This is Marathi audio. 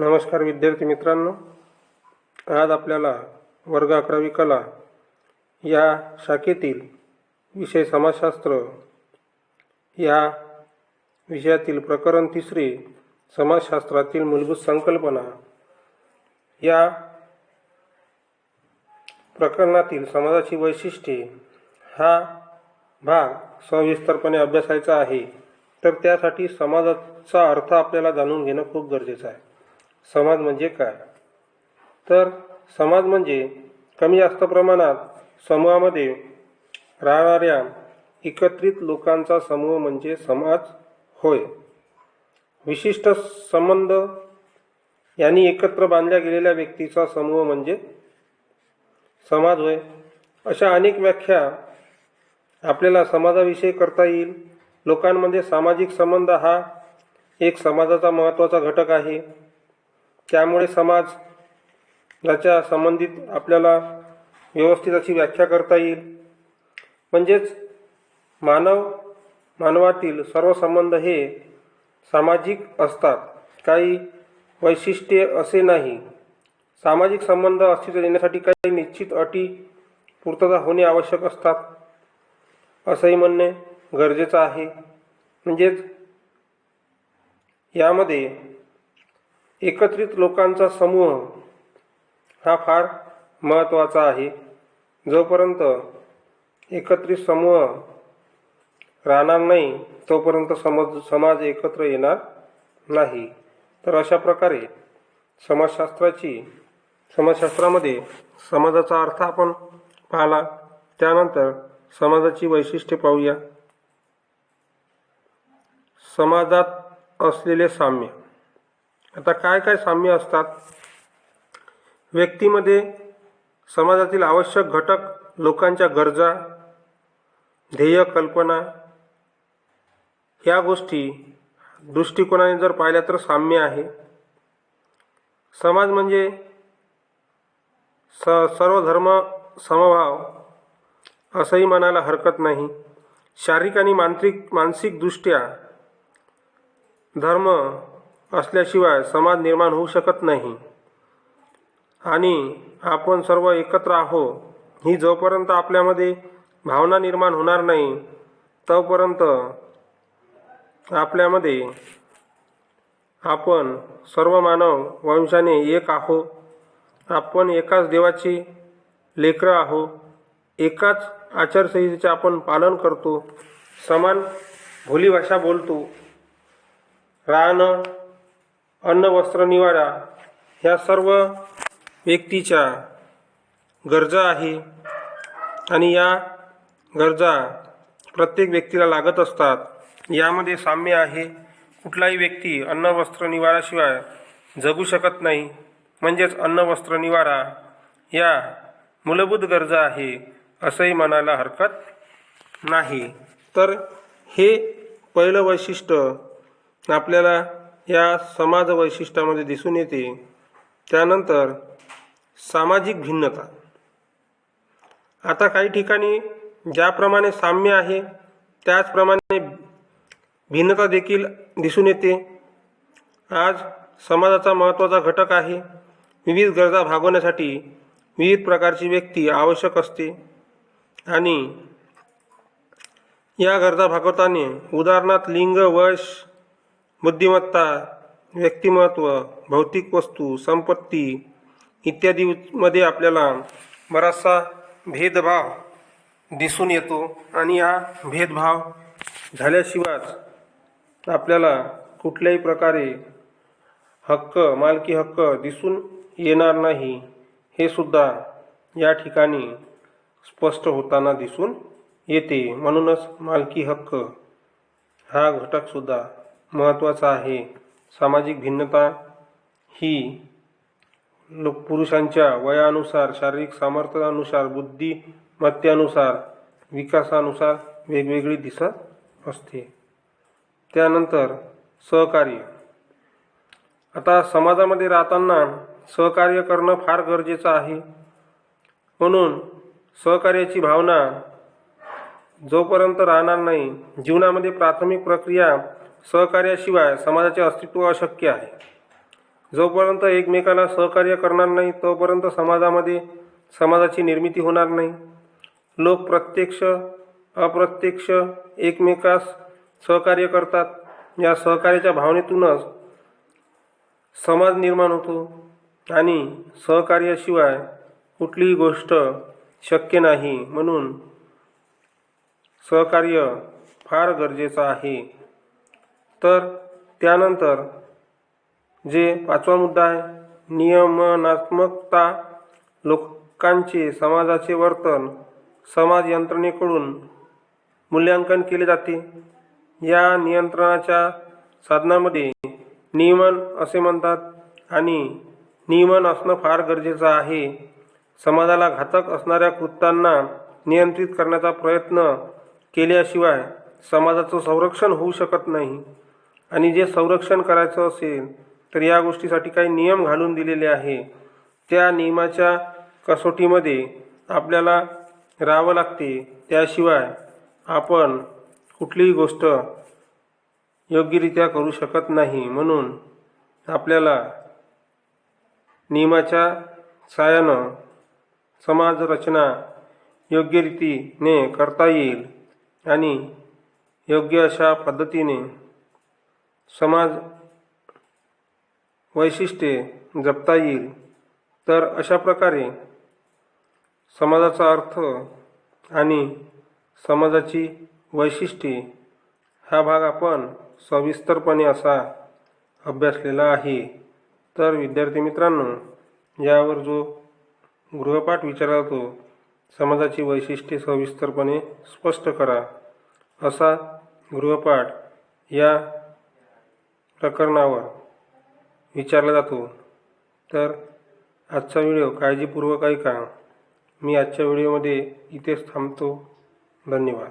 नमस्कार विद्यार्थी मित्रांनो. आज आपल्याला वर्ग अकरावी कला या शाखेतील विषय समाजशास्त्र या विषयातील प्रकरण तिसरे समाजशास्त्रातील मूलभूत संकल्पना या प्रकरणातील समाजाची वैशिष्ट्ये हा भाग सविस्तरपणे अभ्यासायचा आहे. तर त्यासाठी समाजाचा अर्थ आपल्याला जाणून घेणं खूप गरजेचं आहे. समाज म्हणजे काय? तर समाज म्हणजे कमी जास्त प्रमाणात समूहामध्ये राहणाऱ्या एकत्रित लोकांचा समूह म्हणजे समाज होय. विशिष्ट संबंध यांनी एकत्र बांधल्या गेलेल्या व्यक्तीचा समूह म्हणजे समाज होय. अशा अनेक व्याख्या आपल्याला समाजाविषयी करता येईल. लोकांमध्ये सामाजिक संबंध हा एक समाजाचा महत्त्वाचा घटक आहे. त्यामुळे समाज ज्याच्या संबंधित आपल्याला व्यवस्थित अशी व्याख्या करता येईल. म्हणजेच मानव मानवातील सर्व संबंध हे सामाजिक असतात. काही वैशिष्ट्ये असे नाही. सामाजिक संबंध अस्तित्व देण्यासाठी काही निश्चित अटी पूर्तता होणे आवश्यक असतात. असंही म्हणणे गरजेचं आहे. म्हणजेच यामध्ये एकत्रित लोकांचा समूह हा फार महत्त्वाचा आहे. जोपर्यंत एकत्रित समूह राहणार नाही तोपर्यंत समज समाज एकत्र येणार नाही. तर अशा प्रकारे समाजशास्त्राची समाजशास्त्रामध्ये समाजाचा अर्थ आपण पाहिला. त्यानंतर समाजाची वैशिष्ट्ये पाहूया. समाजात असलेले साम्य. आता काय काय साम्य असतात? व्यक्तीमध्ये समाजातील आवश्यक घटक लोकांच्या गरजा ध्येय कल्पना ह्या गोष्टी दृष्टिकोनाने जर पाहिल्या तर साम्य आहे. समाज म्हणजे स सर्व धर्म समभाव असंही म्हणायला हरकत नाही. शारीरिक आणि मानसिक मानसिकदृष्ट्या धर्म असल्याशिवाय समाज निर्माण होऊ शकत नाही. आणि आपण सर्व एकत्र आहो ही जोपर्यंत आपल्यामध्ये भावना निर्माण होणार नाही तोपर्यंत आपल्यामध्ये आपण सर्व मानव वंशाने एक आहो. आपण एकाच देवाची लेकरं आहो. एकाच आचारसंहितेचे आपण पालन करतो. समान बोलीभाषा बोलतो. राहणं अन्न वस्त्र निवारा ह्या सर्व व्यक्तीच्या गरजा आहे. आणि या गरजा प्रत्येक व्यक्तीला लागत असतात. यामध्ये साम्य आहे. कुठलाही व्यक्ती अन्न वस्त्र निवाराशिवाय जगू शकत नाही. म्हणजेच अन्न वस्त्र निवारा या मूलभूत गरजा आहे असंही म्हणायला हरकत नाही. तर हे पहिलं वैशिष्ट्य आपल्याला या समाज वैशिष्ट्यामध्ये दिसून येते. त्यानंतर सामाजिक भिन्नता. आता काही ठिकाणी ज्याप्रमाणे साम्य आहे त्याचप्रमाणे भिन्नता देखील दिसून येते. आज समाजाचा महत्त्वाचा घटक आहे विविध गरजा भागवण्यासाठी विविध प्रकारची व्यक्ती आवश्यक असते. आणि या गरजा भागवताने उदाहरणार्थ लिंग वश बुद्धिमत्ता व्यक्तिमत्व भौतिक वस्तू संपत्ती इत्यादीमध्ये आपल्याला बराचसा भेदभाव दिसून येतो आणि हा भेदभाव झाल्याशिवायच आपल्याला कुठल्याही प्रकारे हक्क मालकी हक्क दिसून येणार नाही हे सुद्धा या ठिकाणी स्पष्ट होताना दिसून येते. म्हणूनच मालकी हक्क हा घटकसुद्धा महत्त्वाचा आहे. सामाजिक भिन्नता ही लोक पुरुषांच्या वयानुसार शारीरिक सामर्थ्यानुसार बुद्धिमत्तेनुसार विकासानुसार वेगवेगळी दिसत असते. त्यानंतर सहकार्य. आता समाजामध्ये राहताना सहकार्य करणं फार गरजेचं आहे. म्हणून सहकार्याची भावना जोपर्यंत राहणार नाही जीवनामध्ये प्राथमिक प्रक्रिया सहकार्याशिवाय समाजाचे अस्तित्व अशक्य आहे. जोपर्यंत एकमेकाला सहकार्य करणार नाही तोपर्यंत समाजामध्ये समाजाची निर्मिती होणार नाही. लोक प्रत्यक्ष अप्रत्यक्ष एकमेकास सहकार्य करतात. या सहकार्याच्या भावनेतूनच समाज निर्माण होतो आणि सहकार्याशिवाय कुठलीही गोष्ट शक्य नाही म्हणून सहकार्य फार गरजेचं आहे. तर त्यानंतर जे पाचवा मुद्दा आहे नियमनात्मकता. लोकांचे समाजाचे वर्तन समाज यंत्रणेकडून मूल्यांकन केले जाते. या नियंत्रणाच्या साधनामध्ये नियमन असे म्हणतात आणि नियमन असणं फार गरजेचं आहे. समाजाला घातक असणाऱ्या कृत्यांना नियंत्रित करण्याचा प्रयत्न केल्याशिवाय समाजाचं संरक्षण होऊ शकत नाही. आणि जे संरक्षण करायचं असेल तर या गोष्टीसाठी काही नियम घालून दिलेले आहे. त्या नियमाच्या कसोटीमध्ये आपल्याला राहावं लागते. त्याशिवाय आपण कुठलीही गोष्ट योग्यरित्या करू शकत नाही. म्हणून आपल्याला नियमाच्या साहाय्यानं समाजरचना योग्यरीतीने योग्य रीतीने करता येईल आणि योग्य अशा पद्धतीने समाज वैशिष्ट्ये जपता येईल. तर अशा प्रकारे समाजाचा अर्थ आणि समाजाची वैशिष्ट्ये हा भाग आपण सविस्तरपणे असा अभ्यासलेला आहे. तर विद्यार्थी मित्रांनो यावर जो गृहपाठ विचारला तो समाजाची वैशिष्ट्ये सविस्तरपणे स्पष्ट करा. असा गृहपाठ या प्रकरणावर विचारला जातो. तर आजचा व्हिडिओ काळजीपूर्वक ऐका. मी आजच्या व्हिडिओमध्ये इथेच थांबतो. धन्यवाद.